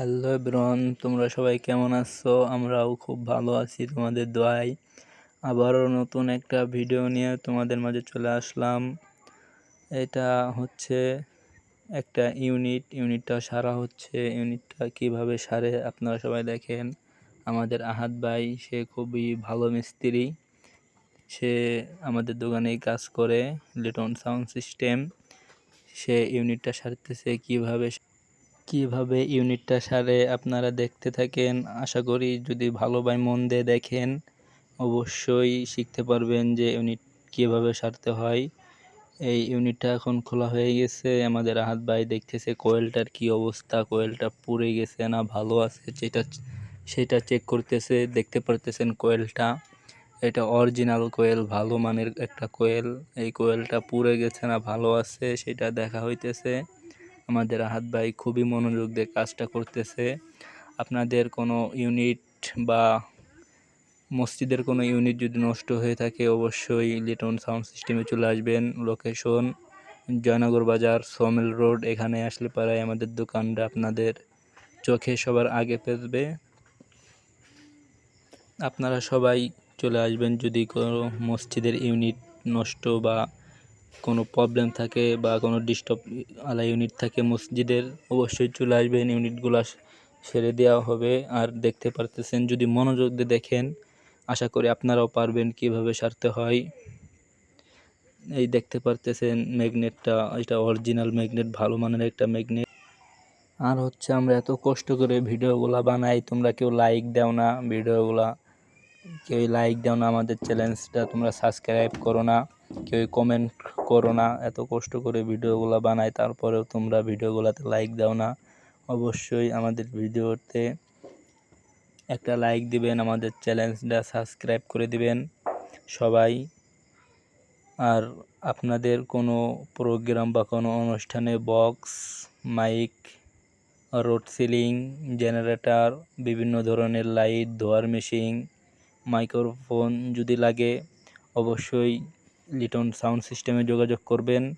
Hello ব্রন তোমরা সবাই কেমন আছো? আমরাও খুব ভালো আছি তোমাদের দোয়ায়। আবারও নতুন একটা ভিডিও নিয়ে তোমাদের মাঝে চলে আসলাম। এটা হচ্ছে একটা ইউনিট। ইউনিটটা সারা হচ্ছে। ইউনিটটা কীভাবে সারে আপনারা সবাই দেখেন। আমাদের আহাত ভাই, সে খুবই ভালো মিস্ত্রি। সে আমাদের দোকানেই কাজ করে, লিটন সাউন্ড সিস্টেম। সে ইউনিটটা সারতেছে কীভাবে কীভাবে ইউনিটটা সারে আপনারা দেখতে থাকেন? আশা করি যদি ভালো ভাই মন দিয়ে দেখেন, অবশ্যই শিখতে পারবেন যে ইউনিট কীভাবে সারতে হয়। এই ইউনিটটা এখন খোলা হয়ে গেছে, আমাদের আহাত ভাই দেখতেছে কোয়েলটার কি অবস্থা, কোয়েলটা পুড়ে গেছে না ভালো আছে, যেটা সেটা চেক করতেছে, দেখতে পারতেছেন কোয়েলটা। এটা অরিজিনাল কোয়েল, ভালো মানের একটা কোয়েল, এই কোয়েলটা পুড়ে গেছে না ভালো আছে, সেটা দেখা হইতেছে। আমাদের হাত ভাই খুবই মনোযোগ দিয়ে কাজটা করতেছে। আপনাদের কোনো ইউনিট বা মসজিদের কোনো ইউনিট যদি নষ্ট হয়ে থাকে, অবশ্যই লিটন সাউন্ড সিস্টেমে চলে আসবেন। লোকেশন জয়নগর বাজার সোমেল রোড এখানে আসলে পারায় আমাদের দোকানটা আপনাদের চোখে সবার আগে পেতবে আপনারা সবাই চলে আসবেন যদি কোনো মসজিদের ইউনিট নষ্ট বা কোনো প্রবলেম থাকে বা কোনো ডিস্টার্ব আলা ইউনিট থাকে, মসজিদের অবশ্যই চলে আসবেন ইউনিটগুলো সেরে দেওয়া হবে। আর দেখতে পারতেছেন, যদি মনোযোগ দিয়ে দেখেন, আশা করি আপনারাও পারবেন কীভাবে সারতে হয়। এই দেখতে পারতেছেন ম্যাগনেটটা এটা অরিজিনাল ম্যাগনেট ভালো মানের একটা ম্যাগনেট আর হচ্ছে আমরা এত কষ্ট করে ভিডিওগুলো বানাই, তোমরা কেউ লাইক দাও না ভিডিওগুলা। কেউ লাইক দাও না আমাদের চ্যালেঞ্জটা তোমরা সাবস্ক্রাইব করো না। কেউ কমেন্ট করো না, এত কষ্ট করে ভিডিওগুলো বানাই, তারপরেও তোমরা ভিডিওগুলোতে লাইক দাও না। অবশ্যই আমাদের ভিডিওতে একটা লাইক দিবেন, আমাদের চ্যালেঞ্জটা সাবস্ক্রাইব করে দিবেন সবাই। আর আপনাদের কোনো প্রোগ্রাম বা কোনো অনুষ্ঠানে box mic road ceiling generator বিভিন্ন ধরনের লাইট ধোয়ার মেশিন মাইক্রোফোন যদি লাগে, অবশ্যই লিটন সাউন্ড সিস্টেমে যোগাযোগ করবেন।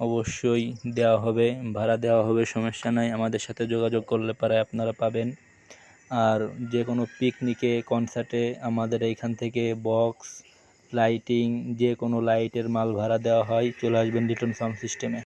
অবশ্যই দেওয়া হবে, ভাড়া দেওয়া হবে, সমস্যা নাই। আমাদের সাথে যোগাযোগ করলে পারে আপনারা পাবেন। আর যে কোনো পিকনিকে, কনসার্টে আমাদের এইখান থেকে বক্স, লাইটিং যে কোনো লাইটের মাল ভাড়া দেওয়া হয়, চলে আসবেন লিটন সাউন্ড সিস্টেমে।